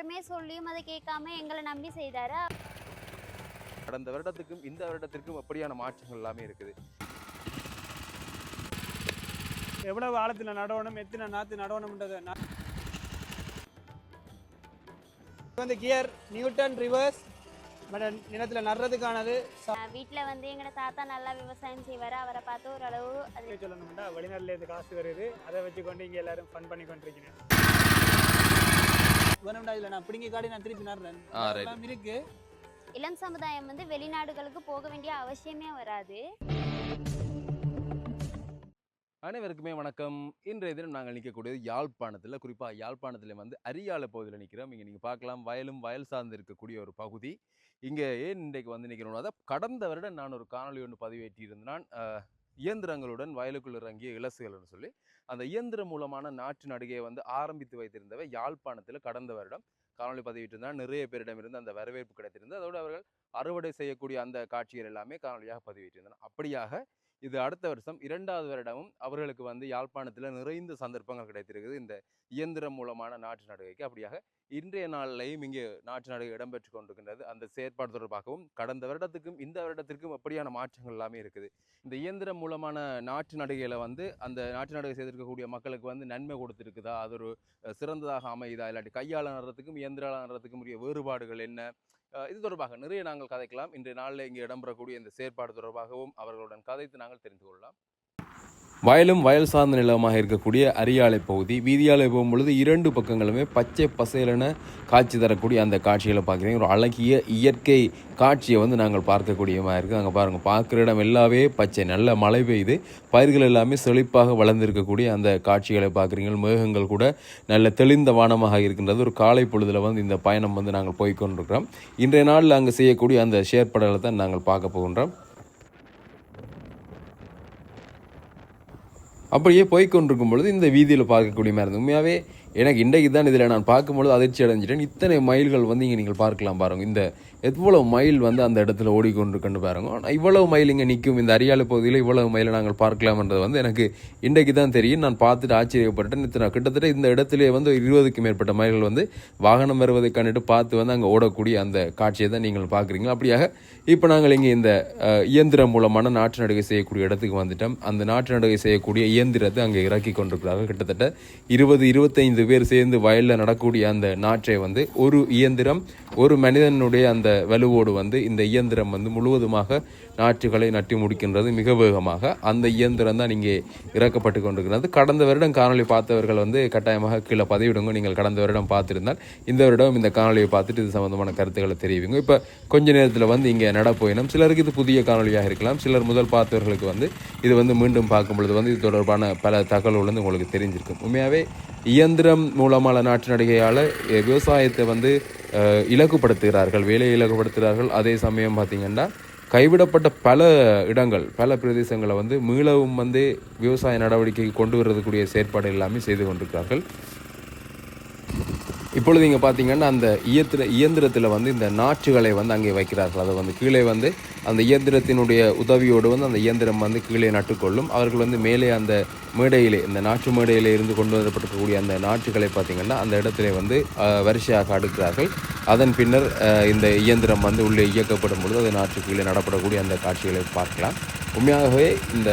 எல்லாருமே சொல்லியும் அதை கேட்காம எங்களை நம்பி செய்தாரு? கடந்த வருடத்துக்கும் இந்த வருடத்திற்கும் எப்படியான மாற்றங்கள் எல்லாமே இருக்குது. எவ்வளவு ஆழத்தில் நடவணும் எத்தனை நாற்று நடவணும்ன்றது வந்து கியர் நியூட்டன் ரிவர்ஸ் நிலத்தில் நடுறதுக்கானது. வீட்ல வந்து எங்களோட தாத்தா நல்லா விவசாயம் செய்வாரு அவரை பார்த்து ஓரளவு அது சொல்லணும்னா வெளிநாட்டுல இருந்து காசு வருது. அதை வச்சுக்கொண்டு இங்கே எல்லாரும் ஃபன் பண்ணி கொண்டிருக்கிறேன் வேணும்டா இல்லை நான் பிடிங்கி காடி நான் திருப்பி நடுறேன் ஆ, right. எல்லாம் இருக்கு. இளம் சமுதாயம் வந்து வெளிநாடுகளுக்கு போக வேண்டிய அவசியமே வராது. அனைவருக்குமே வணக்கம். இன்றைய தினம் நாங்கள் நிற்கக்கூடியது யாழ்ப்பாணத்தில் குறிப்பாக யாழ்ப்பாணத்தில் வந்து அரியாலை பகுதியில் நிற்கிறோம். இங்கே நீங்கள் பார்க்கலாம் வயலும் வயல் சார்ந்து இருக்கக்கூடிய ஒரு பகுதி. இங்கே ஏன் இன்றைக்கு வந்து நிற்கிறோம்? அதான் கடந்த வருடம் நான் ஒரு காணொளி ஒன்று பதிவேற்றி இருந்தேன் அஹ், இயந்திரங்களுடன் வயலுக்குள் இறங்கிய இலசுகள்னு சொல்லி அந்த இயந்திரம் மூலமான நாட்டு நடிகையை வந்து ஆரம்பித்து வைத்திருந்தவை யாழ்ப்பாணத்தில் கடந்த வருடம். காணொலி பதிவிட்டிருந்தால் நிறைய பேரிடமிருந்து அந்த வரவேற்பு கிடைத்திருந்தது அதோடு அவர்கள் அறுவடை செய்யக்கூடிய அந்த காட்சிகள் எல்லாமே காணொலியாக பதிவிட்டிருந்தனர் அப்படியாக இது அடுத்த வருஷம் இரண்டாவது வருடமும் அவர்களுக்கு வந்து யாழ்ப்பாணத்தில் நிறைந்த சந்தர்ப்பங்கள் கிடைத்திருக்குது. இந்த இயந்திரம் மூலமான நாட்டு நடுகைக்கு அப்படியாக இன்றைய நாளிலையும் இங்கே நாட்டு நாடு இடம்பெற்று கொண்டிருக்கின்றது. அந்த செயற்பாடு தொடர்பாகவும் கடந்த வருடத்துக்கும் இந்த வருடத்திற்கும் அப்படியான மாற்றங்கள் எல்லாமே இருக்குது. இந்த இயந்திரம் மூலமான நாட்டு நடுகையில் வந்து அந்த நாட்டு நடுகை செய்திருக்கக்கூடிய மக்களுக்கு வந்து நன்மை கொடுத்துருக்குதா? அது ஒரு சிறந்ததாக அமையுதா? இல்லாட்டி கையாள நடுறதுக்கும் இயந்திர நடுறதுக்கும் உரிய வேறுபாடுகள் என்ன? இது தொடர்பாக நிறைய நாங்கள் கதைக்கலாம். இன்றைய நாளில் இங்கே இடம்பெறக்கூடிய இந்த செயற்பாடு தொடர்பாகவும் அவர்களுடன் கதைத்து நாங்கள் தெரிந்து கொள்ளலாம். வயலும் வயல் சார்ந்த நிலமாக இருக்கக்கூடிய அரியாலை பகுதி. வீதியாலை போகும்பொழுது இரண்டு பக்கங்களுமே பச்சை பசேலென காட்சி தரக்கூடிய அந்த காட்சிகளை பார்க்குறீங்க ஒரு அழகிய இயற்கை காட்சியை வந்து நாங்கள் பார்க்கக்கூடியமாக இருக்குது அங்கே பாருங்கள் பார்க்குற இடம் எல்லாமே பச்சை நல்ல மழை பெய்யுது பயிர்கள் எல்லாமே செழிப்பாக வளர்ந்திருக்கக்கூடிய அந்த காட்சிகளை பார்க்குறீங்க மேகங்கள் கூட நல்ல தெளிந்த வானமாக இருக்கின்றது. ஒரு காலை பொழுதில் வந்து இந்த பயணம் வந்து நாங்கள் போய்கொண்டிருக்கிறோம் இன்றைய நாளில் அங்கே செய்யக்கூடிய அந்த செயற்படலை தான் நாங்கள் பார்க்க போகின்றோம். அப்படியே போய்க்கொண்டிருக்கும் பொழுது இந்த வீதியில் பார்க்கக்கூடிய மாதிரி இருந்தது உண்மையாகவே எனக்கு இன்றைக்கு தான் இதில் நான் பார்க்கும்பொழுது அதிர்ச்சி அடைஞ்சிட்டேன். இத்தனை மயில்கள் வந்து இங்கே நீங்கள் பார்க்கலாம் பாருங்க. இந்த எவ்வளவு மயில் வந்து அந்த இடத்துல ஓடிக்கொண்டிருக்குன்னு பாருங்க. ஆனால் இவ்வளவு மயில் இங்கே நிற்கும் இந்த அரியாலு பகுதியில் இவ்வளவு மயிலை நாங்கள் பார்க்கலாம்ன்றது வந்து எனக்கு இன்றைக்கு தான் தெரியும். நான் பார்த்துட்டு ஆச்சரியப்பட்டேன் இத்தனை கிட்டத்தட்ட இந்த இடத்திலே வந்து இருபதுக்கு மேற்பட்ட மைல்கள் வந்து வாகனம் வருவதை கண்டுட்டு பார்த்து வந்து அங்கே ஓடக்கூடிய அந்த காட்சியை தான் நீங்கள் பார்க்குறீங்க அப்படியாக இப்போ நாங்கள் இங்கே இந்த இயந்திரம் மூலமான நாட்டு நடுகை செய்யக்கூடிய இடத்துக்கு வந்துட்டோம். அந்த நாட்டு நடுகை செய்யக்கூடிய இயந்திரத்தை அங்கே இறக்கி கொண்டிருக்கிறார்கள். கிட்டத்தட்ட இருபது இருபத்தைந்து பேர் சேர்ந்து வயலில் நடக்கூடிய அந்த நாற்றை வந்து ஒரு இயந்திரம் ஒரு மனிதனுடைய அந்த வலுவோடு வந்து இந்த இயந்திரம் வந்து முழுவதுமாக நாற்றுகளை நட்டி முடிக்கின்றது மிக வேகமாக. அந்த இயந்திரம் தான் இங்கே இறக்கப்பட்டு கொண்டிருக்கிறது. கடந்த வருடம் காணொலி பார்த்தவர்கள் வந்து கட்டாயமாக கீழே பதிவிடுங்க. நீங்கள் கடந்த வருடம் பார்த்துருந்தால் இந்த வருடம் இந்த காணொலியை பார்த்துட்டு இது சம்பந்தமான கருத்துக்களை தெரிவிங்க. இப்போ கொஞ்ச நேரத்தில் வந்து இங்கே நடப்போயினம். சிலருக்கு இது புதிய காணொளியாக இருக்கலாம். சிலர் முதல் பார்த்தவர்களுக்கு வந்து இது வந்து மீண்டும் பார்க்கும் பொழுது வந்து இது தொடர்பான பல தகவல்கள் வந்து உங்களுக்கு தெரிஞ்சிருக்கும். உண்மையாகவே இயந்திரம் மூலமான நாட்டு நடிகையால் விவசாயத்தை வந்து இலகுப்படுத்துகிறார்கள். வேலையை இலகுப்படுத்துகிறார்கள். அதே சமயம் பார்த்தீங்கன்னா கைவிடப்பட்ட பல இடங்கள் பல பிரதேசங்களை வந்து மீளவும் வந்து விவசாய நடவடிக்கைக்கு கொண்டு வர்றதுக்குரிய செயற்பாடு எல்லாமே செய்து கொண்டிருக்கிறார்கள். இப்பொழுது இங்கே பார்த்தீங்கன்னா அந்த இயந்திர இயந்திரத்தில் வந்து இந்த நாற்றுகளை வந்து அங்கே வைக்கிறார்கள். அதை வந்து கீழே வந்து அந்த இயந்திரத்தினுடைய உதவியோடு வந்து அந்த இயந்திரம் வந்து கீழே நட்டுக்கொள்ளும். அவர்கள் வந்து மேலே அந்த மேடையிலே இந்த நாற்று மேடையிலே இருந்து கொண்டு வரப்பட்டிருக்கக்கூடிய அந்த நாற்றுகளை பார்த்திங்கன்னா அந்த இடத்திலே வந்து வரிசையாக அடுக்கிறார்கள். அதன் பின்னர் இந்த இயந்திரம் வந்து உள்ளே இயக்கப்படும் பொழுது அது நாற்று கீழே நடப்படக்கூடிய அந்த காட்சிகளை பார்க்கலாம். உண்மையாகவே இந்த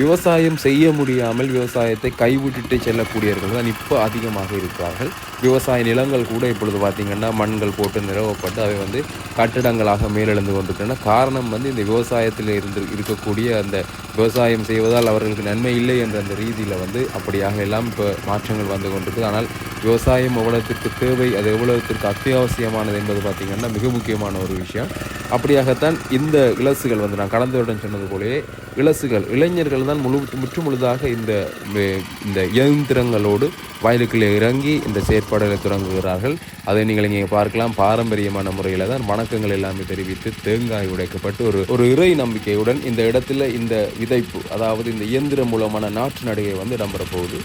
விவசாயம் செய்ய முடியாமல் விவசாயத்தை கைவிட்டுட்டு செல்லக்கூடியவர்கள் தான் இப்போ அதிகமாக இருக்கிறார்கள். விவசாய நிலங்கள் கூட இப்பொழுது பார்த்திங்கன்னா மண்கள் போட்டு நிறுவப்பட்டு அவை வந்து கட்டிடங்களாக மேலெழுந்து கொண்டிருக்கின்றன. காரணம் வந்து இந்த விவசாயத்தில் இருந்து இருக்கக்கூடிய அந்த விவசாயம் செய்வதால் அவர்களுக்கு நன்மை இல்லை என்ற அந்த ரீதியில் வந்து அப்படியாக எல்லாம் இப்போ மாற்றங்கள் வந்து கொண்டிருக்குது. ஆனால் விவசாயம் எவ்வளோத்திற்கு தேவை அது எவ்வளோத்திற்கு அத்தியாவசியமானது என்பது பார்த்திங்கன்னா மிக முக்கியமான ஒரு விஷயம். அப்படியாகத்தான் இந்த இலசுகள் வந்து நான் கடந்த வருடம் சொன்னது போலவே இலசுகள் இளைஞர்கள் தான் முழு முற்று முழுதாக இந்த இந்த இயந்திரங்களோடு வயலுக்குள்ளே இறங்கி இந்த செயற்பாடுகளை தொடங்குகிறார்கள் அதை நீங்கள் இங்கே பார்க்கலாம். பாரம்பரியமான முறையில் தான் வணக்கங்கள் எல்லாமே தெரிவித்து தேங்காய் உடைக்கப்பட்டு ஒரு ஒரு இறை நம்பிக்கையுடன் இந்த இடத்துல இந்த விதைப்பு அதாவது இந்த இயந்திரம் மூலமான நாற்று நடையை வந்து இடம்பெற போகுது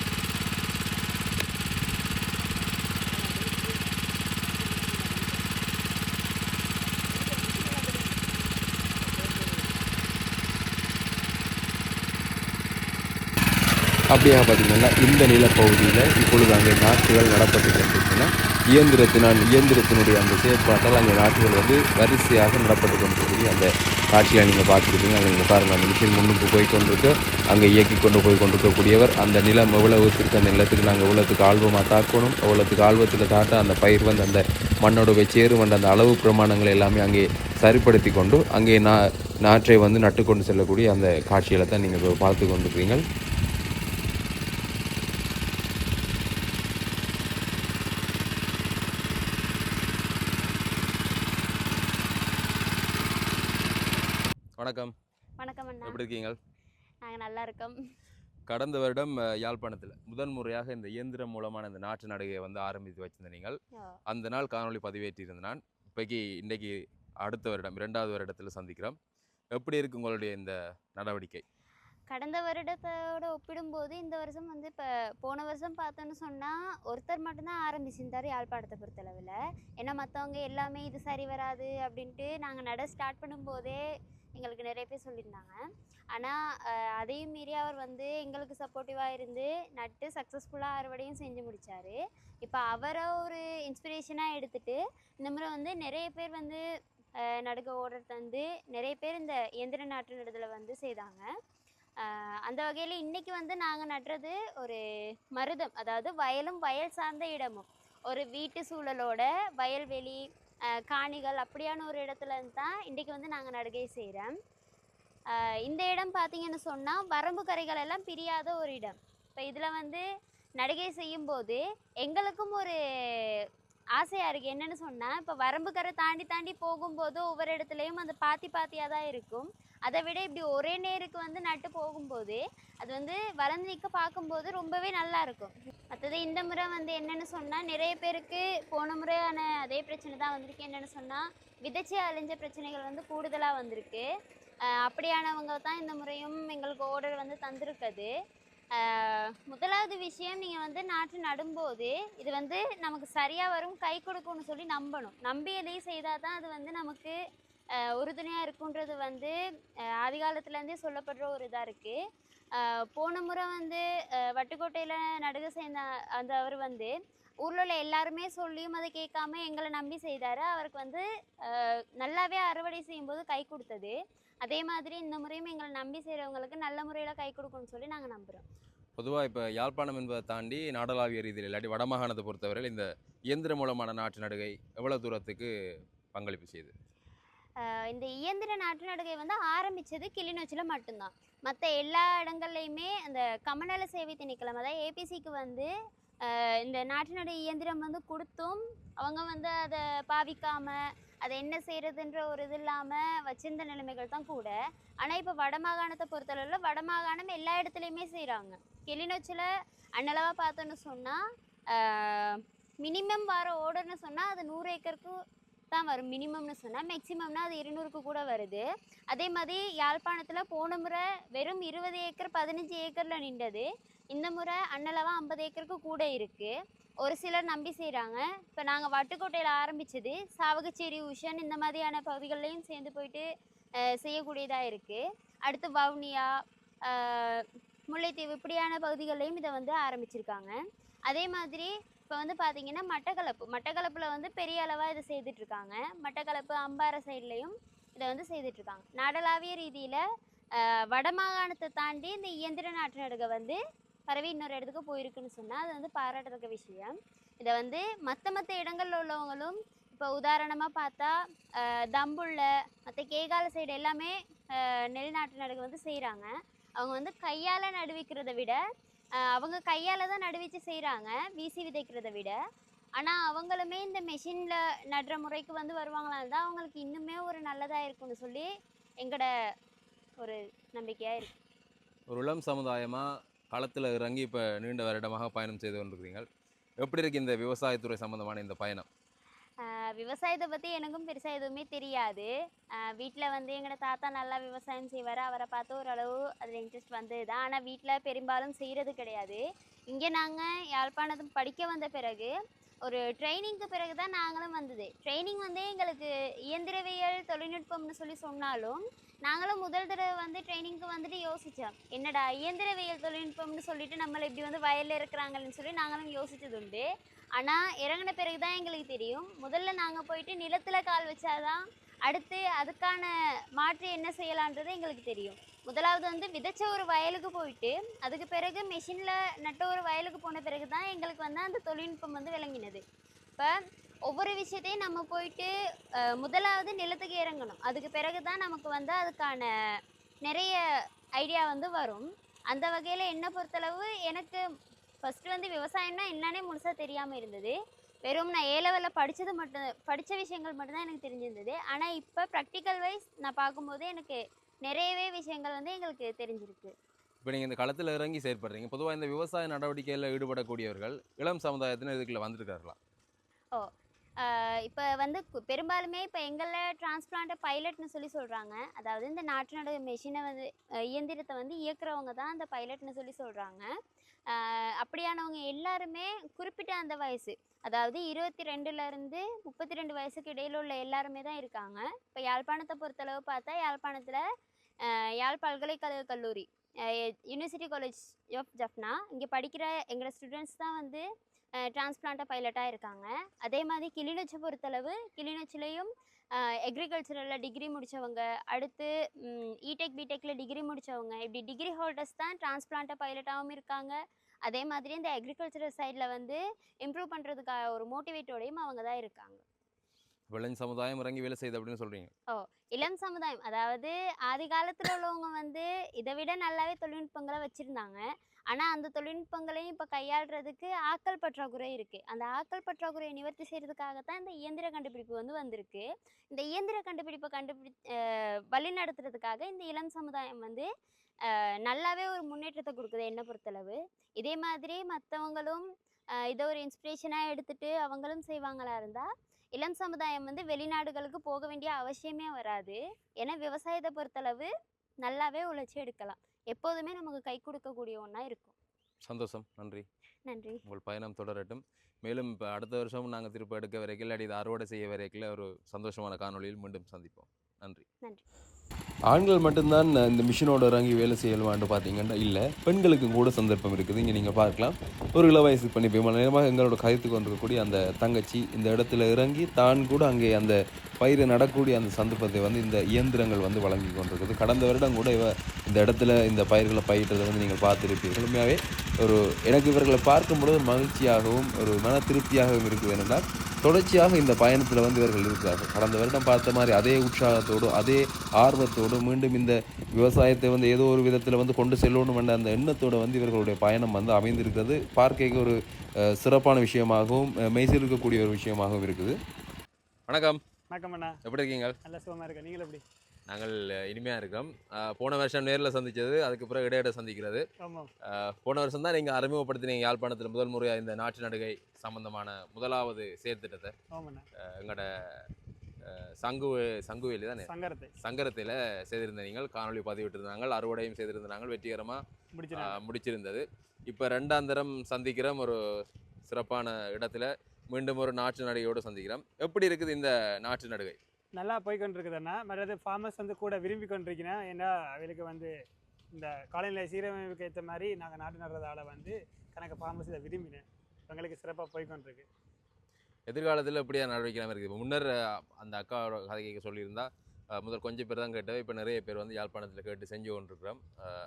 அப்படியாக பார்த்தீங்கன்னா இந்த நிலப்பகுதியில் இப்பொழுது அங்கே நாற்றுகள் நடப்பட்டு கொண்டிருக்கின்றன. இயந்திரத்தினால் இயந்திரத்தினுடைய அந்த செயற்பாட்டால் அங்கே நாற்றுகள் வந்து வரிசையாக நடப்பட்டு கொண்டிருக்கக்கூடிய அந்த காட்சியை நீங்கள் பார்த்துருக்கீங்க அங்கே நீங்கள் பாருங்கள் அந்த மிஷின் முன்னுக்கு போய் கொண்டிருக்க. அங்கே இயக்கி கொண்டு போய் கொண்டிருக்கக்கூடியவர். அந்த நிலம் எவ்வளவுத்திற்கு அந்த நிலத்துக்கு நாங்கள் எவ்வளோத்துக்கு ஆல்வமாக தாக்கணும்? எவ்வளோத்துக்கு ஆல்வத்தில் தாட்ட அந்த பயிர் வந்து அந்த மண்ணோட போய் சேரும் அந்த அளவு பிரமாணங்கள் எல்லாமே அங்கே சரிப்படுத்தி கொண்டு அங்கே நா நாற்றை வந்து நட்டு கொண்டு செல்லக்கூடிய அந்த காட்சிகளை தான் நீங்கள் பார்த்து கொண்டிருக்கிறீங்க வணக்கம் வணக்கம் அண்ணா எப்படி இருக்கீங்க? நாங்கள் நல்லா இருக்கோம். கடந்த வருடம் யாழ்ப்பாணத்தில் முதன் முறையாக இந்த இயந்திரம் மூலமான இந்த நாட்டு நடுகையை வந்து ஆரம்பித்து வச்சிருந்த நீங்கள். அந்த நாள் காணொளி பதிவேற்றியிருந்த நான். இப்போக்கி இன்றைக்கி அடுத்த வருடம் இரண்டாவது வருடத்தில் சந்திக்கிறோம். எப்படி இருக்கு உங்களுடைய இந்த நடவடிக்கை? கடந்த வருடத்தோட ஒப்பிடும்போது இந்த வருஷம் வந்து இப்போ போன வருஷம் பார்த்தோன்னு சொன்னால் ஒருத்தர் மட்டும்தான் ஆரம்பிச்சிருந்தார் யாழ்ப்பாணத்தை பொறுத்தளவில். ஏன்னா மற்றவங்க எல்லாமே இது சரி வராது அப்படின்ட்டு நாங்கள் நட ஸ்டார்ட் பண்ணும்போதே எங்களுக்கு நிறைய பேர் சொல்லியிருந்தாங்க. ஆனால் அதையும் மீறி அவர் வந்து எங்களுக்கு சப்போர்ட்டிவாக இருந்து நட்டு சக்ஸஸ்ஃபுல்லாக அறுவடையும் செஞ்சு முடித்தார் இப்போ அவரை ஒரு இன்ஸ்பிரேஷனாக எடுத்துட்டு இந்த முறை வந்து நிறைய பேர் வந்து நடுக்க ஓடுறது வந்து நிறைய பேர் இந்த இயந்திர நாட்டு நடுதலை வந்து செய்தாங்க. அந்த வகையில் இன்றைக்கி வந்து நாங்கள் நடுறது ஒரு மருதம் அதாவது வயலும் வயல் சார்ந்த இடமும். ஒரு வீட்டு சூழலோட வயல்வெளி காணிகள் அப்படியான ஒரு இடத்துல இருந்து தான் இன்றைக்கி வந்து நாங்கள் நடுகை செய்கிறோம் இந்த இடம் பார்த்திங்கன்னு சொன்னால் வரம்பு கரைகள் எல்லாம் பிரியாத ஒரு இடம். இப்போ இதில் வந்து நடுகை செய்யும்போது எங்களுக்கும் ஒரு ஆசையாக இருக்குது என்னென்னு சொன்னால் இப்போ வரம்பு கரை தாண்டி தாண்டி போகும்போது ஒவ்வொரு இடத்துலையும் அந்த பாத்தி பாத்தியாக தான் இருக்கும். அதை விட இப்படி ஒரே நேருக்கு வந்து நட்டு போகும்போது அது வந்து வளர்ந்து நிற்க பார்க்கும்போது ரொம்பவே நல்லா இருக்கும். மற்றது இந்த முறை வந்து என்னென்னு சொன்னால் நிறைய பேருக்கு போன முறையான அதே பிரச்சனை தான் வந்திருக்கு. என்னென்னு சொன்னால் விதைச்சி அழிஞ்ச பிரச்சனைகள் வந்து கூடுதலாக வந்திருக்கு. அப்படியானவங்க தான் இந்த முறையும் எங்களுக்கு ஆர்டர் வந்து தந்திருக்குது. முதலாவது விஷயம் நீங்கள் வந்து நாற்று நடும்போது இது வந்து நமக்கு சரியாக வரும் கை கொடுக்கும்னு சொல்லி நம்பணும். நம்பி எதையும் செய்தால் தான் அது வந்து நமக்கு உறுதுணையாக இருக்குன்றது வந்து அஹ் ஆதி காலத்துலேருந்தே சொல்லப்படுற ஒரு இதாக இருக்குது போன முறை வந்து வட்டுக்கோட்டையில் நடுக சேர்ந்த அந்த அவர் வந்து ஊரில் உள்ள எல்லாருமே சொல்லியும் அதை கேட்காம எங்களை நம்பி செய்தார். அவருக்கு வந்து நல்லாவே அறுவடை செய்யும்போது கை கொடுத்தது. அதே மாதிரி இந்த முறையும் எங்களை நம்பி செய்கிறவங்களுக்கு நல்ல முறையில் கை கொடுக்கும்னு சொல்லி நாங்கள் நம்புகிறோம் பொதுவாக இப்போ யாழ்ப்பாணம் என்பதை தாண்டி நாடளாவிய ரீதியில் இல்லாட்டி வடமாகாணத்தை பொறுத்தவரையில் இந்த இயந்திர மூலமான நாட்டு நடுகை எவ்வளோ தூரத்துக்கு பங்களிப்பு செய்யுது? இந்த இயந்திர நாட்டு நடுகை வந்து ஆரம்பித்தது கிளிநொச்சியில் மட்டும்தான். மற்ற எல்லா இடங்கள்லையுமே அந்த கமநல சேவை திணைக்களம் அதாவது ஏபிசிக்கு வந்து இந்த நாட்டு நடு இயந்திரம் வந்து கொடுத்தும் அவங்க வந்து அதை பாவிக்காம அதை என்ன செய்கிறதுன்ற ஒரு இது இல்லாமல் வச்சிருந்த நிலைமைகள் தான் கூட. ஆனால் இப்போ வடமாகாணத்தை பொறுத்தளவில் வடமாகாணம் எல்லா இடத்துலையுமே செய்கிறாங்க கிளிநொச்சியில் அன்னளவாக பார்த்தோன்னு சொன்னால் மினிமம் வாரம் ஓடுன்னு சொன்னால் அது நூறு ஏக்கருக்கு தான் வரும் மினிமம்னு சொன்னால் மேக்ஸிமம்னா அது இருநூறுக்கு கூட வருது. அதே மாதிரி யாழ்ப்பாணத்தில் போன முறை வெறும் இருபது ஏக்கர் பதினஞ்சு ஏக்கரில் நின்றது. இந்த முறை அன்னளவா ஐம்பது ஏக்கருக்கு கூட இருக்குது ஒரு சிலர் நம்பி செய்கிறாங்க இப்போ நாங்கள் வட்டுக்கோட்டையில் ஆரம்பித்தது சாவகச்சேரி உஷன் இந்த மாதிரியான பகுதிகள்லையும் சேர்ந்து போயிட்டு செய்யக்கூடியதாக இருக்குது அடுத்து வவுனியா முல்லைத்தீவு இப்படியான பகுதிகள்லையும் இதை வந்து ஆரம்பிச்சிருக்காங்க. அதே மாதிரி இப்போ வந்து பார்த்தீங்கன்னா மட்டக்களப்பு. மட்டக்களப்பில் வந்து பெரிய அளவாக இதை செய்துட்ருக்காங்க. மட்டக்களப்பு அம்பாறை சைட்லேயும் இதை வந்து செய்துட்ருக்காங்க. நாடளாவிய ரீதியில் வடமாகாணத்தை தாண்டி இந்த இயந்திர நாட்டு நடுகை வந்து பரவி இன்னொரு இடத்துக்கு போயிருக்குன்னு சொன்னால் அது வந்து பாராட்டத்தக்க விஷயம். இதை வந்து மற்ற மற்ற இடங்களில் உள்ளவங்களும் இப்போ உதாரணமாக பார்த்தா தம்புள்ள மற்ற கேகால சைடு எல்லாமே நெல் நாட்டு நடுகை வந்து செய்கிறாங்க அவங்க வந்து கையால் நடுவிக்கிறத விட அவங்க கையால் தான் நடுவிச்சு செய்கிறாங்க வீசி விதைக்கிறத விட. ஆனால் அவங்களுமே இந்த மெஷினில் நடுற முறைக்கு வந்து வருவாங்களா இருந்தால் அவங்களுக்கு இன்னுமே ஒரு நல்லதாக இருக்கும்னு சொல்லி எங்களோட ஒரு நம்பிக்கையாக இருக்கு. ஒரு இளம் சமுதாயமாக களத்தில் இறங்கி இப்போ நீண்ட வருடமாக பயணம் செய்து கொண்டிருக்கிறீங்க எப்படி இருக்கு இந்த விவசாயத்துறை சம்மந்தமான இந்த பயணம்? விவசாயத்தை பற்றி எனக்கும் பெருசாக எதுவுமே தெரியாது. வீட்டில் வந்து எங்களோட தாத்தா நல்லா விவசாயம் செய்வார். அவரை பார்த்து ஓரளவு அதில் இன்ட்ரெஸ்ட் வந்தது தான் ஆனால் வீட்டில் பெரும்பாலும் செய்கிறது கிடையாது. இங்கே நாங்கள் யாழ்ப்பாணத்தும் படிக்க வந்த பிறகு ஒரு ட்ரைனிங்க்கு பிறகு தான் நாங்களும் வந்தது. ட்ரைனிங் வந்து எங்களுக்கு இயந்திரவியல் தொழில்நுட்பம்னு சொல்லி சொன்னாலும் நாங்களும் முதல் தடவை வந்து ட்ரைனிங்க்கு வந்துட்டு யோசித்தோம் என்னடா இயந்திரவியல் தொழில்நுட்பம்னு சொல்லிட்டு நம்மளை இப்படி வந்து வயலில் இருக்கிறாங்கன்னு சொல்லி நாங்களும் யோசிச்சது உண்டு ஆனால் இறங்கின பிறகு தான் எங்களுக்கு தெரியும். முதல்ல நாங்கள் போயிட்டு நிலத்தில் கால் வச்சாதான் அடுத்து அதுக்கான மாற்று என்ன செய்யலான்றது எங்களுக்கு தெரியும். முதலாவது வந்து விதைச்ச ஒரு வயலுக்கு போயிட்டு அதுக்கு பிறகு மிஷினில் நட்ட ஒரு வயலுக்கு போன பிறகு தான் எங்களுக்கு வந்து அந்த தொழில்நுட்பம் வந்து விளங்கினது. இப்போ ஒவ்வொரு விஷயத்தையும் நம்ம போயிட்டு முதலாவது நிலத்துக்கு இறங்கணும். அதுக்கு பிறகு தான் நமக்கு வந்து அதுக்கான நிறைய ஐடியா வந்து வரும். அந்த வகையில் என்னை பொறுத்தளவு எனக்கு ஃபஸ்ட்டு வந்து விவசாயம்னா என்னன்னே முழுசாக தெரியாமல் இருந்தது. வெறும் நான் ஏ லெவலில் படித்தது மட்டும் படித்த விஷயங்கள் மட்டும்தான் எனக்கு தெரிஞ்சிருந்தது. ஆனால் இப்போ ப்ராக்டிக்கல் வைஸ் நான் பார்க்கும்போது எனக்கு நிறையவே விஷயங்கள் வந்து எங்களுக்கு தெரிஞ்சிருக்கு. இப்போ நீங்கள் இந்த களத்தில் இறங்கி செயற்படுறீங்க. பொதுவாக இந்த விவசாய நடவடிக்கையில் ஈடுபடக்கூடியவர்கள் இளம் சமுதாயத்தினர் இதுக்குள்ள வந்திருக்காருலாம் இப்போ வந்து பெரும்பாலுமே இப்போ எங்களில் டிரான்ஸ்பிளான்ட் பைலட்னு சொல்லி சொல்கிறாங்க அதாவது இந்த நாட்டு நடு மெஷினை வந்து இயந்திரத்தை வந்து இயக்குறவங்க தான் அந்த பைலட்னு சொல்லி சொல்கிறாங்க அப்படியானவங்க எல்லாருமே குறிப்பிட்ட அந்த வயசு. அதாவது இருபத்தி ரெண்டுலேருந்து முப்பத்தி ரெண்டு வயசுக்கு இடையில உள்ள எல்லாருமே தான் இருக்காங்க. இப்போ யாழ்ப்பாணத்தை பொறுத்தளவு பார்த்தா யாழ்ப்பாணத்தில் யாழ் பல்கலைக்கழக கல்லூரி. யூனிவர்சிட்டி காலேஜ் ஆஃப் ஜஃப்னா இங்கே படிக்கிற எங்களோட ஸ்டூடெண்ட்ஸ் தான் வந்து டிரான்ஸ்பிளான்ட்டாக பைலட்டாக இருக்காங்க. அதே மாதிரி கிளிநொச்சி பொறுத்தளவு கிளிநொச்சிலையும் எக்ரிகல்ச்சரில் டிகிரி முடித்தவங்க அடுத்து இடெக் பிடெக்கில் டிகிரி முடித்தவங்க இப்படி டிகிரி ஹோல்டர்ஸ் தான் டிரான்ஸ்பிளான்ட்டாக பைலட்டாகவும் இருக்காங்க. அதே மாதிரி இந்த அக்ரிகல்ச்சரல் சைடில் வந்து இம்ப்ரூவ் பண்ணுறதுக்காக ஒரு மோட்டிவேட்டோடையும் அவங்க தான் இருக்காங்க. இளம் சமுதாயம் இறங்கி வேலை செய்யுது அப்படின்னு சொல்கிறீங்க இளம் சமுதாயம். அதாவது ஆதி காலத்தில் உள்ளவங்க வந்து இதை விட நல்லாவே தொழில்நுட்பங்களை வச்சுருந்தாங்க. ஆனால் அந்த தொழில்நுட்பங்களையும் இப்போ கையாளுறதுக்கு ஆட்கள் பற்றாக்குறை இருக்குது அந்த ஆட்கள் பற்றாக்குறையை நிவர்த்தி செய்கிறதுக்காகத்தான் இந்த இயந்திர கண்டுபிடிப்பு வந்து வந்திருக்கு. இந்த இயந்திர கண்டுபிடிப்பை கண்டுபிடி வழி நடத்துறதுக்காக இந்த இளம் சமுதாயம் வந்து நல்லாவே ஒரு முன்னேற்றத்தை கொடுக்குது என்னை பொறுத்தளவு. இதே மாதிரி மற்றவங்களும் இதை ஒரு இன்ஸ்பிரேஷனாக எடுத்துட்டு அவங்களும் செய்வாங்களா இருந்தால் இளம் சமுதாயம் வந்து வெளிநாடுகளுக்கு போக வேண்டிய அவசியமே வராது. ஏன்னா விவசாயத்தை பொறுத்தளவு நல்லாவே உழைச்சி எடுக்கலாம். எப்போதுமே நமக்கு கை கொடுக்கக்கூடிய ஒன்றா இருக்கும். சந்தோஷம். நன்றி. நன்றி. உங்கள் பயணம் தொடரட்டும். மேலும் இப்போ அடுத்த வருஷம் நாங்கள் திருப்ப எடுக்க வரைக்கும் இல்லாட்டி இதை அறுவடை செய்ய வரைக்கும் ஒரு சந்தோஷமான காணொளியில் மீண்டும் சந்திப்போம். நன்றி. நன்றி. ஆண்கள் மட்டும்தான் இந்த மிஷினோட இறங்கி வேலை செய்யலாம்னு பார்த்தீங்கன்னா இல்லை. பெண்களுக்கும் கூட சந்தர்ப்பம் இருக்குது. இங்கே நீங்கள் பார்க்கலாம். ஒரு இளவயசு பண்ணி போய் நேரமாக எங்களோட கருத்துக்கு வந்திருக்கக்கூடிய அந்த தங்கச்சி இந்த இடத்துல இறங்கி தான் கூட அங்கே அந்த பயிர் நடக்கூடிய அந்த சந்தர்ப்பத்தை வந்து இந்த இயந்திரங்கள் வந்து வழங்கி கொண்டிருக்குது. கடந்த வருடம் கூட இவ இந்த இடத்துல இந்த பயிர்களை பயிர்றதை வந்து நீங்கள் பார்த்துருப்பீர்கள். உண்மையாகவே ஒரு எனக்கு இவர்களை பார்க்கும் பொழுது மகிழ்ச்சியாகவும் ஒரு மன திருப்தியாகவும் இருக்குது என்னென்னா தொடர்ச்சியாக இந்த பயணத்தில் வந்து இவர்கள் இருக்கிறார்கள். கடந்த வருடம் பார்த்த மாதிரி அதே உற்சாகத்தோடு அதே ஆர்வத்தோடு மீண்டும் இந்த விவசாயத்தை வந்து ஏதோ ஒரு விதத்தில் வந்து கொண்டு செல்லணும் என்ற அந்த எண்ணத்தோடு வந்து இவர்களுடைய பயணம் வந்து அமைந்திருக்கிறது. பார்க்க ஒரு சிறப்பான விஷயமாகவும் அஹ், மெய்சிலிருக்கக்கூடிய ஒரு விஷயமாகவும் இருக்குது. வணக்கம். வணக்கம் அண்ணா. எப்படி இருக்கீங்க? நல்ல சுகமாக இருக்கேன். நீங்கள் எப்படி? நாங்கள் இனிமையாக இருக்கோம். போன வருஷம் நேரில் சந்திச்சது அதுக்கு பிறகு இடையிட சந்திக்கிறது. போன வருஷம் தான் நீங்கள் அறிமுகப்படுத்தினீங்க யாழ்ப்பாணத்தில் முதல் முறையாக இந்த நாட்டு நடுகை. சம்பந்தமான முதலாவது செயற்திட்டத்தை எங்களோட சங்கு சங்குவேலி தானே? சங்கரத்தை. சங்கரத்தில் செய்திருந்த நீங்கள் காணொளி பதிவிட்டிருந்தாங்க அறுவடையும் செய்திருந்தாங்க வெற்றிகரமாக முடிச்சிருந்தது. இப்போ ரெண்டாம் தரம் சந்திக்கிறோம் ஒரு சிறப்பான இடத்துல மீண்டும் ஒரு நாட்டு நடுகையோடு சந்திக்கிறோம். எப்படி இருக்குது இந்த நாட்டு நடுகை? நல்லா போய் கொண்டிருக்குதுண்ணா மற்றது ஃபார்மர்ஸ் வந்து கூட விரும்பி கொண்டிருக்கிறேன். ஏன்னா அவங்களுக்கு வந்து இந்த காலநிலை சீரமைப்புக்கு ஏற்ற மாதிரி நாங்கள் நாட்டு நடுறதால வந்து கணக்கு ஃபார்மர்ஸ் இதை விரும்பினேன். எங்களுக்கு சிறப்பாக போய் கொண்டிருக்கு எதிர்காலத்தில் எப்படியா நடவடிக்கை இருக்குது இப்போ முன்னர் அந்த அக்காவோட கதை கேட்க சொல்லியிருந்தா முதல் கொஞ்சம் பேர் தான் கேட்டது இப்போ நிறைய பேர் வந்து யாழ்ப்பாணத்தில் கேட்டு செஞ்சு கொண்டிருக்கிறோம்.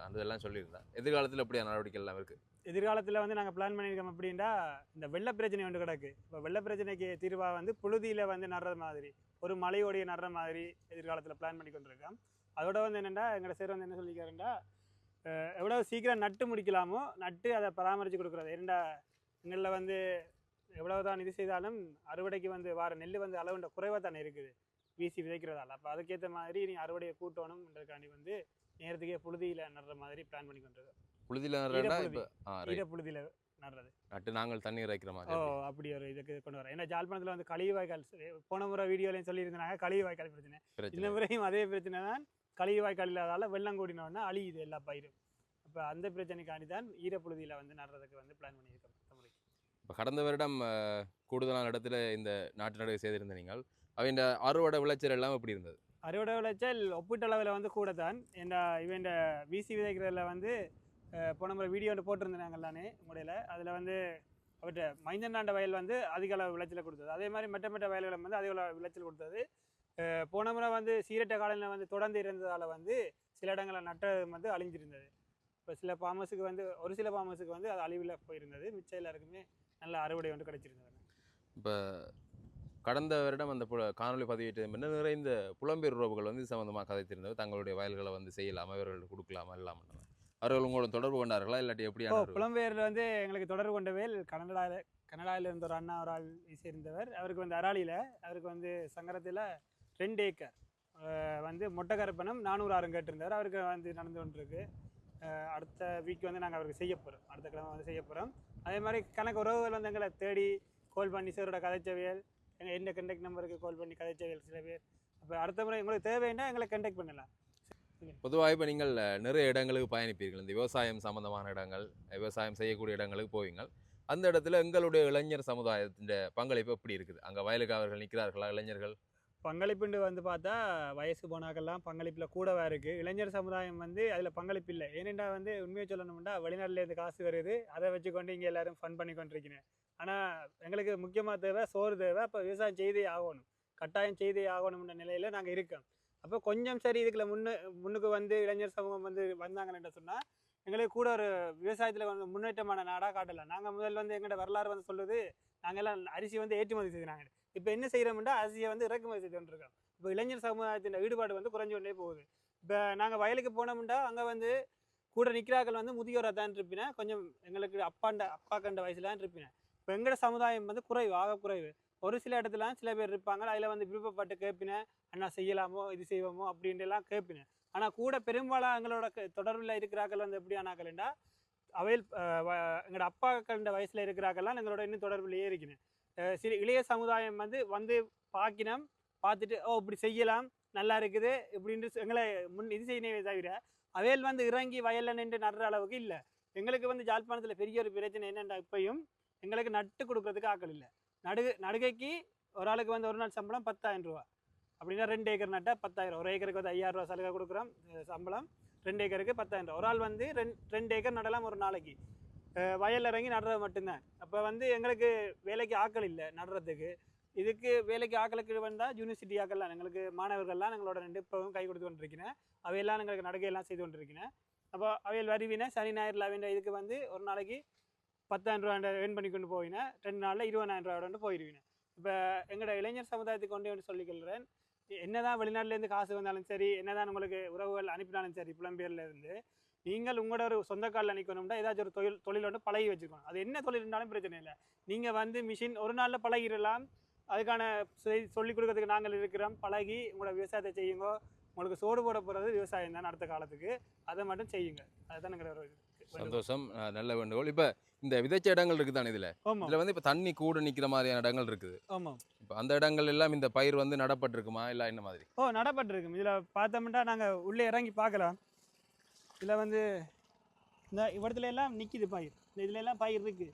அந்த இதெல்லாம் சொல்லியிருந்தா. எதிர்காலத்தில் எப்படியா நடவடிக்கை எல்லாம் இருக்குது எதிர்காலத்தில் வந்து நாங்கள் பிளான் பண்ணியிருக்கோம் அப்படின்னா இந்த வெள்ள பிரச்சனை ஒன்று கிடக்கு. இப்போ வெள்ள பிரச்சனைக்கு தீர்வாக வந்து புழுதியில் வந்து நடுற மாதிரி ஒரு மலையோடைய நடுற மாதிரி எதிர்காலத்தில் பிளான் பண்ணி கொண்டிருக்கோம். அதோட வந்து என்னென்னா எங்களோட சார் வந்து என்ன சொல்லிக்காருண்டா அஹ் எவ்வளோ சீக்கிரம் நட்டு முடிக்கலாமோ நட்டு அதை பராமரித்து கொடுக்குறது. ஏன்னா எங்களில் வந்து எவ்வளவு தான் இது செய்தாலும் அறுவடைக்கு வந்து வார நெல் வந்து அளவுண்ட குறைவாக தானே இருக்குது. வீசி விதைக்கிறதால. அப்போ அதுக்கேற்ற மாதிரி நீ அறுவடையை கூட்டணும்ன்றதுக்காண்டி வந்து நேரத்துக்கே புழுதியில் நடுற மாதிரி பிளான் பண்ணி கொண்டிருக்கோம். புழுதியில். இப்போ ஈரப்புழுதியில் நடுறது. நட்டு நாங்கள் தண்ணீர் வைக்கிற ஓ மாதிரி அப்படி ஒரு இதுக்கு கொண்டு வரேன் ஏன்னா ஜாழ்ப்பாணத்தில் வந்து கழிவு வாய்க்கால் போன முறை வீடியோலையும் சொல்லியிருந்தாங்க கழிவு வாய்க்கால் பிரச்சனை. இந்த முறையும் அதே பிரச்சனை தான். கழிவு வாய்க்கால் இல்லாதால வெள்ளம் கூடினோடனே அழியுது எல்லா பயிரும். அப்போ அந்த பிரச்சனைக்காண்டி தான் ஈரப்புழுதியில் வந்து நடுறதுக்கு வந்து பிளான் பண்ணியிருக்கோம். இப்போ கடந்த வருடம் கூடுதலான இடத்துல இந்த நாட்டு நடவு செய்திருந்த நீங்கள் அவையின் அறுவடை விளைச்சல் எல்லாம் எப்படி இருந்தது? அறுவடை விளைச்சல் ஒப்பீட்டளவில் வந்து கூட தான் இந்த இவன் வீசி விதைக்கிறதுல வந்து போன முறை வீடியோ ஒன்று போட்டிருந்தேன் நாங்கள் தானே உங்களுடையில். அதில் வந்து அவற்றை மைந்தனாண்ட வயல் வந்து அதிக அளவு விளைச்சலை கொடுத்தது. அதே மாதிரி மெட்ட மெட்ட வயல்களை வந்து அதிக அளவு விளைச்சல் கொடுத்தது. போன முறை வந்து சீரட்ட காலநிலை வந்து தொடர்ந்து இருந்ததால் வந்து சில இடங்களில் நட்டது வந்து அழிஞ்சிருந்தது. இப்போ சில பாமஸுக்கு வந்து ஒரு சில பாமஸுக்கு வந்து அது அழிவில் போயிருந்தது. மிச்சம் எல்லாருக்குமே நல்ல அறுவடை வந்து கிடைச்சிருந்தது. இப்போ கடந்த வருடம் அந்த புல காணொலி பதிவிட்டு முன்ன நிறைந்த புலம்பெயர் உறவுகள் வந்து இது சம்பந்தமாக கதைத்திருந்தவர் தங்களுடைய வயல்களை வந்து செய்யலாம் இவர்கள் கொடுக்கலாம் எல்லாம் அவர்கள் உங்களோட தொடர்பு கொண்டார்களா இல்லாட்டி ஒரு- புலம்பெயர்ல வந்து எங்களுக்கு தொடர்பு கொண்டவேல் கனடாவில் கனடாவில் இருந்த ஒரு அண்ணா ஒரு ஆள் சேர்ந்தவர். அவருக்கு வந்து அராலியில் அவருக்கு வந்து சங்கரத்தில் ரெண்டு ஏக்கர். வந்து மொட்டைக்கரப்பணம் நானூறு ஆறும் கேட்டிருந்தார். அவருக்கு வந்து நடந்து கொண்டிருக்கு. அடுத்த வீக் வந்து நாங்கள் அவருக்கு செய்ய போகிறோம் அடுத்த கிழமை வந்து செய்ய போகிறோம் அதே மாதிரி கணக்கு உறவுகள் வந்து எங்களை தேடி கால் பண்ணி சாரோட கதைச்சவியல் எங்கள் எந்த கண்டெக்ட் நம்பருக்கு கால் பண்ணி கதைச்சவியல் சில பேர். அப்போ அடுத்த முறை உங்களுக்கு தேவைன்னா எங்களை கண்டெக்ட் பண்ணலாம். பொதுவாக இப்போ நீங்கள் நிறைய இடங்களுக்கு பயணிப்பீர்கள். இந்த விவசாயம் சம்பந்தமான இடங்கள் விவசாயம் செய்யக்கூடிய இடங்களுக்கு போவீங்கள். அந்த இடத்துல எங்களுடைய இளைஞர் சமுதாயத்தின் பங்களிப்பு எப்படி இருக்குது? அங்கே வயலுக்கு அவர்கள் நிற்கிறார்களா இளைஞர்கள்? பங்களிப்புண்டு வந்து பார்த்தா வயசு போனாக்கெல்லாம் பங்களிப்பில் கூடவா இருக்குது இளைஞர் சமுதாயம் வந்து அதில் பங்களிப்பு இல்லை. ஏனெண்டா வந்து உண்மையை சொல்லணும்னா வெளிநாட்டிலேருந்து காசு வருது. அதை வச்சுக்கொண்டு இங்கே எல்லோரும் ஃபன் பண்ணி கொண்டிருக்கிறேன். ஆனால் எங்களுக்கு முக்கியமாக தேவை சோறு தேவை. அப்போ விவசாயம் செய்தே ஆகணும். கட்டாயம் செய்தே ஆகணும்ன்ற நிலையில் நாங்கள் இருக்கோம். அப்போ கொஞ்சம் சரி இதுக்குள்ள முன்னு முன்னுக்கு வந்து இளைஞர் சமூகம் வந்து வந்தாங்கன்னு சொன்னால் எங்களுக்கு கூட ஒரு விவசாயத்தில் வந்து முன்னேற்றமான நாடாக காட்டலாம் நாங்கள் முதல்ல வந்து எங்கள்கிட்ட வரலாறு வந்து சொல்லுது நாங்கள்லாம் அரிசி வந்து ஏற்றுமதி செய்கிறாங்க. இப்போ என்ன செய்கிறோம்னா அரிசியை வந்து இறக்குமதி செய்து கொண்டிருக்கோம் இப்போ இளைஞர் சமுதாயத்தின் ஈடுபாடு வந்து குறைஞ்சு கொண்டே போகுது. இப்போ நாங்கள் வயலுக்கு போனோம்னா அங்கே வந்து கூட நிற்கிறார்கள் வந்து முதியோராக தான் இருப்பினா கொஞ்சம் எங்களுக்கு அப்பாண்ட அப்பா கண்ட வயசுல தான் இருப்பினேன் இப்போ எங்களோட சமுதாயம் வந்து குறைவு ஆக குறைவு. ஒரு சில இடத்துல சில பேர் இருப்பாங்க அதில் வந்து விருப்பப்பட்டு கேட்பினேன் அண்ணா செய்யலாமோ இது செய்வோமோ அப்படின்ட்டு எல்லாம் கேட்பினேன் ஆனால் கூட பெரும்பாலும் எங்களோட தொடர்பில் இருக்கிறார்கள் வந்து எப்படி ஆனாக்கள்ண்டா அவையில் எங்களோட அப்பா கண்ட வயசில் இருக்கிறாக்கெல்லாம் எங்களோட இன்னும் தொடர்பிலேயே இருக்கிறேன் அஹ் சில இளைய சமுதாயம் வந்து வந்து பார்க்கினோம் பார்த்துட்டு ஓ இப்படி செய்யலாம் நல்லா இருக்குது இப்படின்னு சொ- எங்களை முன் இது செய்யவே தவிர அவையில் வந்து இறங்கி வயலில் நின்று நடுற அளவுக்கு இல்லை. எங்களுக்கு வந்து ஜாழ்ப்பாணத்தில் பெரிய ஒரு பிரச்சனை என்னென்னா இப்பையும் எங்களுக்கு நட்டு கொடுக்கறதுக்கு ஆக்கள் இல்லை. நடுகு நடுகைக்கு ஒரு ஆளுக்கு வந்து ஒரு நாள் சம்பளம் பத்தாயிரம் ரூபா. அப்படின்னா ரெண்டு ஏக்கர் நட்டால் பத்தாயிரம் ஒரு ஏக்கருக்கு வந்து ஐயாயிரம் ரூபா சலுகை கொடுக்குறோம் சம்பளம். ரெண்டு ஏக்கருக்கு பத்தாயிரம் ரூபா ஒரு ஆள் வந்து ரெண்டு ரெண்டு ஏக்கர் நடலாம் ஒரு நாளைக்கு. வயலில் இறங்கி நடுறது மட்டும்தான். அப்போ வந்து எங்களுக்கு வேலைக்கு ஆக்கள் இல்லை நடுறதுக்கு. இதுக்கு வேலைக்கு ஆக்களுக்கு வந்தால் யூனிவர்சிட்டி ஆக்கள்லாம் எங்களுக்கு மாணவர்கள்லாம் எங்களோட ரெண்டு இப்போவும் கை கொடுத்து கொண்டிருக்கிறேன் அவையெல்லாம் எங்களுக்கு நடுகையெல்லாம் செய்து கொண்டிருக்கிறேன் அப்போ அவையில் வருவினா சனி ஞாயிறில் வேண்ட இதுக்கு வந்து ஒரு நாளைக்கு பத்தாயிரம் ரூபா ஏர்ன் பண்ணி கொண்டு போயினேன் ரெண்டு நாளில் இருபதாயிரம் ரூபாயோட போயிடுவேன் இப்போ எங்களோட இளைஞர் சமுதாயத்துக்கு கொண்டு வந்து சொல்லிக்கொள்கிறேன் என்னதான் வெளிநாட்டிலேருந்து காசு வந்தாலும் சரி என்னதான் உங்களுக்கு உறவுகள் அனுப்பினாலும் சரி புலம்பெயர்லேருந்து நீங்கள் உங்களோட ஒரு சொந்த காலில் நிற்கணும்னா ஏதாச்சும் ஒரு தொழில் தொழில் வந்து பழகி வச்சுக்கணும். அது என்ன தொழில் இருந்தாலும் பிரச்சனை இல்லை. நீங்கள் வந்து மிஷின் ஒரு நாளில் பழகிடலாம். அதுக்கான செய்- சொல்லிக் கொடுக்கறதுக்கு நாங்கள் இருக்கிறோம். பழகி உங்களோட விவசாயத்தை செய்யுங்க. உங்களுக்கு சோறு போட போகிறது விவசாயம் தான் அடுத்த காலத்துக்கு. அதை மட்டும் செய்யுங்க. அதுதான் எங்களோட ஒரு சந்தோஷம் நல்ல வேண்டுகோள். இப்போ இந்த விதைச்ச இடங்கள் இருக்குது தானே இதில் இதில் வந்து இப்போ தண்ணி கூட நிற்கிற மாதிரியான இடங்கள் இருக்குது. ஆமாம். இப்போ அந்த இடங்கள் எல்லாம் இந்த பயிர் வந்து நடப்பட்டிருக்குமா? இல்லை என்ன மாதிரி? ஓ நடப்பட்டிருக்கும். இதில் பார்த்தோம்னா நாங்கள் உள்ளே இறங்கி பார்க்கலாம். இதில் வந்து இந்த இடத்துல எல்லாம் நிற்கிது பயிர். இந்த இதுல எல்லாம் பயிர் இருக்கு.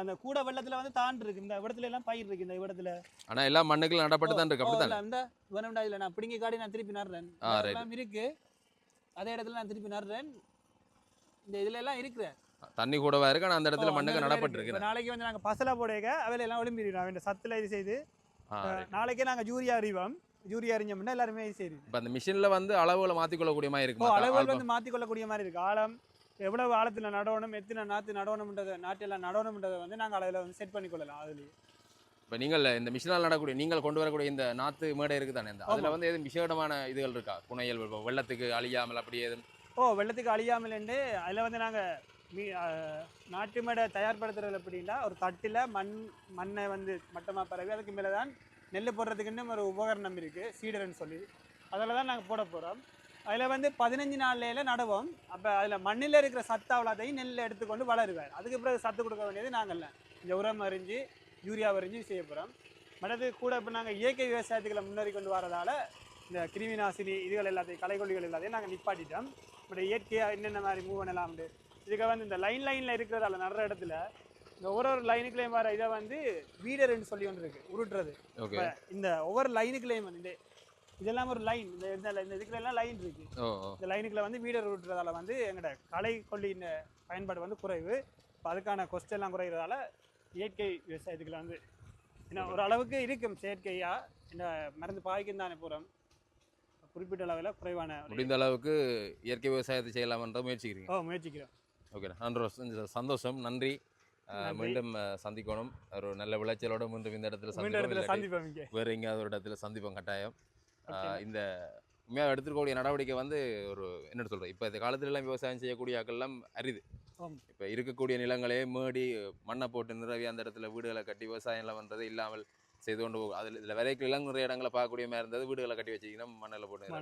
அந்த கூட வெள்ளத்தில் வந்து தாண்டு இருக்கு இந்த இடத்துல எல்லாம் பயிர் இருக்கு இந்த இடத்துல ஆனால் எல்லாம் மண்ணுக்குள்ள நடப்பட்டு தான் இருக்கு. அப்படி தானே இந்த இதில் நான் பிடிங்கி காடி நான் திருப்பி நடுறேன். எல்லாம் இருக்கு. அதே இடத்துல நான் திருப்பி நடுறேன். இந்த இதுல எல்லாம் இருக்கு தண்ணி கூடவா இருக்கு ஆனால் அந்த இடத்துல மண்ணுக்கு நடப்பட்டு இருக்கு. நாளைக்கு வந்து நாங்கள் பசலா போடையக்க அவையில எல்லாம் ஒளிம்பிடுவோம் அவன் சத்துல இது செய்து. நாளைக்கே நாங்கள் ஜூரியா அறிவோம். ஜூரியா அறிஞ்சோம்னா எல்லாருமே செய்யுது இப்போ அந்த மிஷினில் வந்து அளவுகளை மாற்றிக்கொள்ளக்கூடிய மாதிரி இருக்குமா? அளவுகள். வந்து மாற்றிக்கொள்ளக்கூடிய மாதிரி இருக்கு. ஆழம் எவ்வளவு ஆழத்துல நடணும் எத்தனை நாற்று நடணும்ன்றதை நாட்டெல்லாம் நடணும்ன்றதை வந்து நாங்கள் அதில் வந்து செட் பண்ணிக்கொள்ளலாம் அதுலேயே. இப்போ நீங்கள் இந்த மிஷினால் நடக்கூடிய நீங்கள் கொண்டு வரக்கூடிய இந்த நாற்று மேடை இருக்குது தானே இந்த அதில் வந்து எதுவும் விசேடமான இதுகள் இருக்கா? புனையல் வெள்ளத்துக்கு அழியாமல் அப்படி எதுவும் ஓ வெள்ளத்துக்கு அழியாமலேண்டு அதில் வந்து நாங்கள் மீ நாட்டு மேடை தயார்படுத்துறது அப்படின்னா ஒரு தட்டில் மண் மண்ணை வந்து மட்டமாக பரவி அதுக்கு மேலே தான் நெல் போடுறதுக்குன்னு ஒரு உபகரணம் இருக்குது சீடர்னு சொல்லி. அதில் தான் நாங்கள் போட போகிறோம் அதில் வந்து பதினஞ்சு நாளில் நடுவோம். அப்போ அதில் மண்ணில் இருக்கிற சத்து அவ்வளோத்தையும் நெல் எடுத்துக்கொண்டு வளருவார். அதுக்கு பிறகு சத்து கொடுக்க வேண்டியது நாங்கள்ல இந்த உரம் அறிஞ்சு யூரியா அறிஞ்சு செய்ய போகிறோம் மற்றது கூட இப்போ நாங்கள் இயற்கை விவசாயத்துக்களை முன்னேறி கொண்டு வரதால் இந்த கிருமி நாசினி இதுகள் எல்லாத்தையும் களைக்கொல்லிகள் எல்லாத்தையும் நாங்கள் நிப்பாட்டிட்டோம். பட் இயற்கையாக என்னென்ன மாதிரி மூவ் பண்ணலாம்னு இதுக்கு வந்து இந்த லைன் லைனில் இருக்கிறதால நடுற இடத்துல இந்த ஒவ்வொரு ஒரு லைனுக்குள்ளேயும் வர இதை வந்து வீடர்னு சொல்லி ஒன்று இருக்கு உருட்டுறது. இந்த ஒவ்வொரு லைனுக்குள்ளேயும் வந்து இந்த இதெல்லாம் ஒரு லைன் இந்த இந்த இந்த இதுக்குள்ள எல்லாம் லைன் இருக்கு. இந்த லைனுக்குள்ள வந்து வீடர் உருட்டுறதால வந்து எங்களோட களை கொல்லியின் பயன்பாடு வந்து குறைவு. இப்போ அதுக்கான cost எல்லாம் குறைகிறதால இயற்கை விவசாயத்துக்குள்ள வந்து ஏன்னா ஒரு அளவுக்கு இருக்கும் செயற்கையா இந்த மருந்து பாய்க்கும் தானே போகிறோம் குறிப்பிட்ட அளவில் குறைவான முடிந்த அளவுக்கு இயற்கை விவசாயத்தை செய்யலாம்ன்ற முயற்சிக்கிறீங்க. ஓ முயற்சிக்கிறோம். ஓகே நன்றி சந்தோஷம் நன்றி. மீண்டும் சந்திக்கணும். ஒரு நல்ல விளைச்சலோட மீண்டும் இந்த இடத்துல சந்திப்போம். வேற எங்கேயாவது ஒரு இடத்துல சந்திப்போம் கட்டாயம். இந்த உண்மையாக எடுத்துக்கூடிய நடவடிக்கை வந்து ஒரு என்ன சொல்கிறேன் இப்போ இந்த காலத்துல எல்லாம் விவசாயம் செய்யக்கூடிய ஆட்கள் எல்லாம் அரிது. இப்போ இருக்கக்கூடிய நிலங்களே மேடி மண்ணை போட்டு நிறவி அந்த இடத்துல வீடுகளை கட்டி விவசாயம் எல்லாம் பண்ணுறது இல்லாமல் செய்து கொண்டு போகும். அதில் இதில் வரைக்கும் எல்லாம் நிறைய இடங்களை பார்க்கக்கூடிய மாதிரி இருந்தது. வீடுகளை கட்டி வச்சிங்கன்னா மண்ணில் போட்டு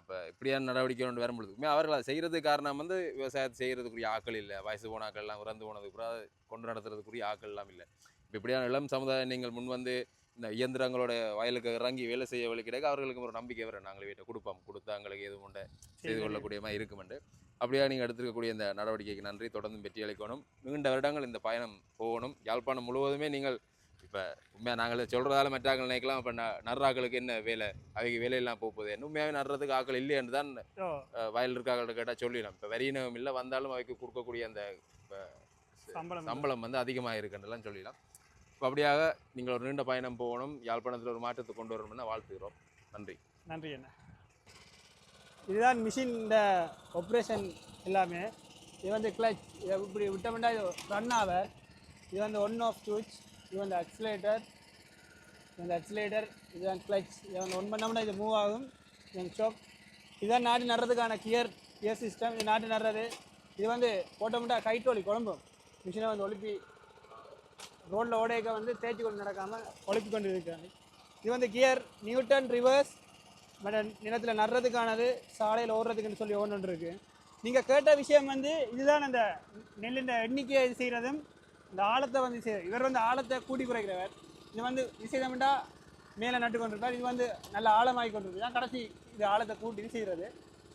அப்போ இப்படியான நடவடிக்கை கொண்டு வரும்பொழுது அவர்கள் அதை செய்கிறதுக்கு காரணம் வந்து விவசாயத்தை செய்கிறதுக்குரிய ஆட்கள் இல்லை. வயசு போன ஆட்கள் எல்லாம் இறந்து போனதுக்கு கூட அதை கொண்டு நடத்துறதுக்குரிய ஆட்கள் எல்லாம் இல்லை. இப்போ இப்படியான இளம் சமுதாயம் நீங்கள் முன் வந்து இந்த இயந்திரங்களோட வயலுக்கு இறங்கி வேலை செய்ய வழி கிடைக்க அவர்களுக்கு ஒரு நம்பிக்கை வரும். நாங்கள் வீட்டை கொடுப்போம். கொடுத்தா எங்களுக்கு எதுவும் உண்டு செய்து கொள்ளக்கூடிய மாதிரி இருக்குமெண்டு அப்படியா நீங்கள் எடுத்திருக்கக்கூடிய இந்த நடவடிக்கைக்கு நன்றி. தொடர்ந்து வெற்றி அளிக்கணும். நீண்ட வருடங்கள் இந்த பயணம் போகணும். யாழ்ப்பாணம் முழுவதுமே நீங்கள் இப்போ உண்மையாக நாங்கள் சொல்கிறதால மற்றாக்கள் நினைக்கலாம். இப்போ நடுறாக்களுக்கு என்ன வேலை? அவங்க வேலையெல்லாம் போகுது. உண்மையாகவே நடுறதுக்கு ஆக்கள் இல்லையென்று தான் வயல் இருக்காங்கள்ட்ட கேட்டால் சொல்லிடலாம். இப்போ வரியினம் இல்லை வந்தாலும் அவைக்கு கொடுக்கக்கூடிய அந்த சம்பளம் சம்பளம் வந்து அதிகமாக இருக்குன்றலாம் சொல்லிடலாம். இப்போ அப்படியாக நீங்கள் ஒரு நீண்ட பயணம் போகணும். யாழ்ப்பாணத்தில் ஒரு மாற்றத்தை கொண்டு வரணும்னு வாழ்த்துக்கிறோம் நன்றி. நன்றி அண்ணா. இதுதான் மிஷின் இந்த ஆப்ரேஷன் எல்லாமே. இது வந்து கிளச் இப்படி விட்டோம்னா இது ரன் ஆக இது வந்து ஒன் ஆஃப் சுவிட்ச் இவன் இந்த அக்சிலேட்டர் இந்த வந்து அக்சிலேட்டர் இதுதான் கிளச் இவன் ஒன் பண்ணோம்னா இது மூவ் ஆகும். இது ஷோக் இதுதான் நாட்டு நடுறதுக்கான கியர் கியர் சிஸ்டம் இது நாட்டு நடுறது. இது வந்து போட்டோம்னா கைட்டோலி குழம்பும். மிஷினை வந்து ஒழுப்பி ரோட்டில் ஓடையக்க வந்து தேய்ச்சி கொண்டு நடக்காமல் ஒழுப்பி கொண்டு இருக்காங்க இது வந்து கியர் நியூட்டன் ரிவர்ஸ் மற்ற நிலத்தில் நடுறதுக்கானது சாலையில் ஓடுறதுக்குன்னு சொல்லி ஒன்று இருக்குது நீங்கள் கேட்ட விஷயம் வந்து இதுதான் அந்த நெல்லின் எண்ணிக்கையை இது செய்கிறதும் இந்த ஆழத்தை வந்து இவர் வந்து ஆழத்தை கூட்டி குறைக்கிறவர். இது வந்து விசேதமிட்டா மேலே நட்டு கொண்டிருப்பார். இது வந்து நல்ல ஆழமாகி கொண்டிருக்கு தான் கடைசி இது ஆழத்தை கூட்டி இது செய்கிறது.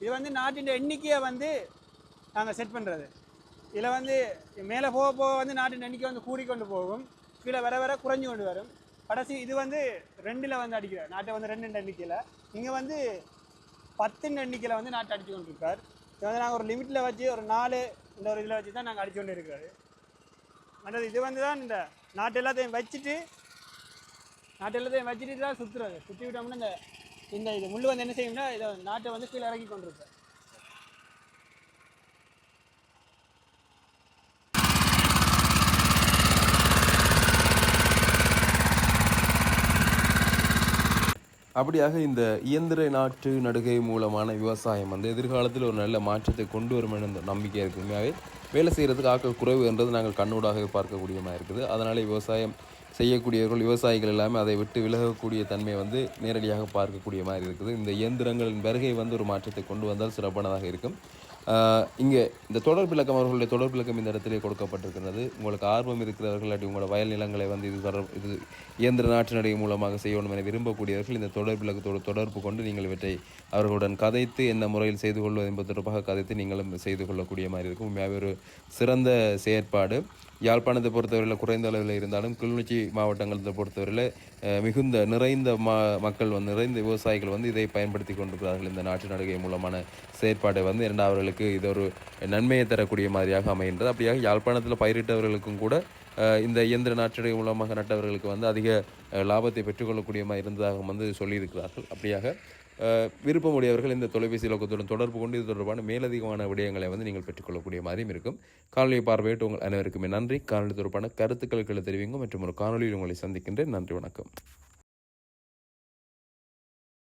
இது வந்து நாட்டின் எண்ணிக்கையை வந்து நாங்கள் செட் பண்ணுறது இதில் வந்து மேலே போக போக வந்து நாட்டின் எண்ணிக்கை வந்து கூடிக்கொண்டு போகும். கீழே வர வர குறைஞ்சு கொண்டு வரும். கடைசி இது வந்து ரெண்டில் வந்து அடிக்கிறார். நாட்டை வந்து ரெண்டு எண்ணிக்கையில். இங்கே வந்து பத்துன்னு எண்ணிக்கையில் வந்து நாட்டை அடித்து கொண்டிருக்கார். இது வந்து நாங்கள் ஒரு லிமிட்டில் வச்சு ஒரு நாலு இந்த ஒரு இதில் வச்சு தான் நாங்கள் அடித்து கொண்டு இருக்கிறாரு மற்றது இது வந்து தான் இந்த நாட்டு எல்லாத்தையும் வச்சுட்டு நாட்டு எல்லாத்தையும் வச்சுட்டு தான் சுற்றுறது சுற்றி விட்டோம்னா இந்த இந்த இது முள் வந்து என்ன செய்யும்னா இதை நாட்டை வந்து கீழே இறக்கி கொண்டு அப்படியாக இந்த இயந்திர நாட்டு நடுகை மூலமான விவசாயம் வந்து எதிர்காலத்தில் ஒரு நல்ல மாற்றத்தை கொண்டு வரும் என்ற நம்பிக்கை இருக்கு வேலை செய்கிறதுக்கு ஆட்கள் குறைவு என்றது நாங்கள் கண்ணூடாக பார்க்கக்கூடியமாக இருக்குது. அதனால் விவசாயம் செய்யக்கூடியவர்கள் விவசாயிகள் எல்லாமே அதை விட்டு விலகக்கூடிய தன்மை வந்து நேரடியாக பார்க்கக்கூடிய மாதிரி இருக்குது. இந்த இயந்திரங்களின் வருகை வந்து ஒரு மாற்றத்தை கொண்டு வந்தால் சிறப்பானதாக இருக்கும். இங்கே இந்த தொடர் விளக்கம் அவர்களுடைய தொடர் விளக்கம் இந்த இடத்திலே கொடுக்கப்பட்டிருக்கிறது உங்களுக்கு ஆர்வம் இருக்கிறவர்கள் அப்படி உங்களோட வயல் நிலங்களை வந்து இது தொடர் இது இயந்திர நாட்டு நடை மூலமாக செய்யணும் என விரும்பக்கூடியவர்கள் இந்த தொடர் தொடர்பு கொண்டு நீங்கள் இவற்றை அவர்களுடன் கதைத்து என்ன முறையில் செய்து கொள்வது என்பது தொடர்பாக கதைத்து நீங்களும் செய்து கொள்ளக்கூடிய மாதிரி இருக்கும். உண்மையாகவே ஒரு சிறந்த செயற்பாடு. யாழ்ப்பாணத்தை பொறுத்தவரையில் குறைந்த அளவில் இருந்தாலும் கிளிநொச்சி மாவட்டங்களை பொறுத்தவரையில் மிகுந்த நிறைந்த மா மக்கள் வந்து நிறைந்த விவசாயிகள் வந்து இதை பயன்படுத்தி கொண்டிருக்கிறார்கள். இந்த நாட்டு நடுகை மூலமான செயற்பாடை வந்து இரண்டாவர்களுக்கு இது ஒரு நன்மையை தரக்கூடிய மாதிரியாக அமைகின்றது. அப்படியாக யாழ்ப்பாணத்தில் பயிரிட்டவர்களுக்கும் கூட இந்த இயந்திர நாற்றடை மூலமாக நட்டவர்களுக்கு வந்து அதிக லாபத்தை பெற்றுக்கொள்ளக்கூடியமாக இருந்ததாக வந்து சொல்லியிருக்கிறார்கள். அப்படியாக விருப்பமுடையவர்கள் இந்த தொலைபேசி இலக்கத்துடன் தொடர்பு கொண்டு இது தொடர்பான மேலதிகமான விடயங்களை வந்து நீங்கள் பெற்றுக்கொள்ளக்கூடிய மாதிரியும் இருக்கும். காணொலியை பார்வையிட்டு உங்கள் அனைவருக்குமே நன்றி. காணொலி தொடர்பான கருத்துக்களுக்கு தெரிவிங்க. மற்றும் ஒரு காணொலியில் உங்களை சந்திக்கின்றேன். நன்றி வணக்கம்.